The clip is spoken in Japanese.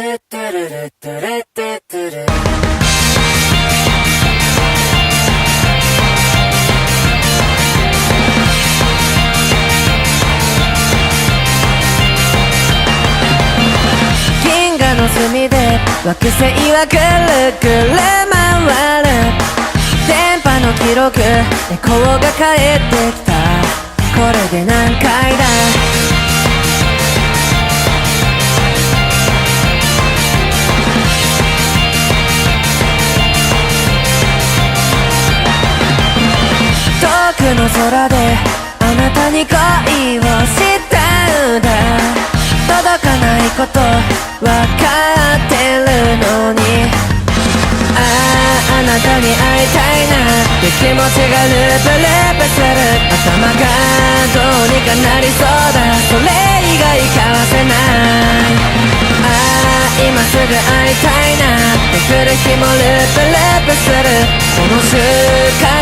銀河の隅で惑星はぐるぐる回る。電波の記録エコーが返ってきた。これで何回だ？空であなたに恋をしたんだ。届かないことわかってるのに。あああなたに会いたいなって気持ちがループループする。頭がどうにかなりそうだ。それ以外交わせない。ああ今すぐ会いたいなって来る日もループループする。この周回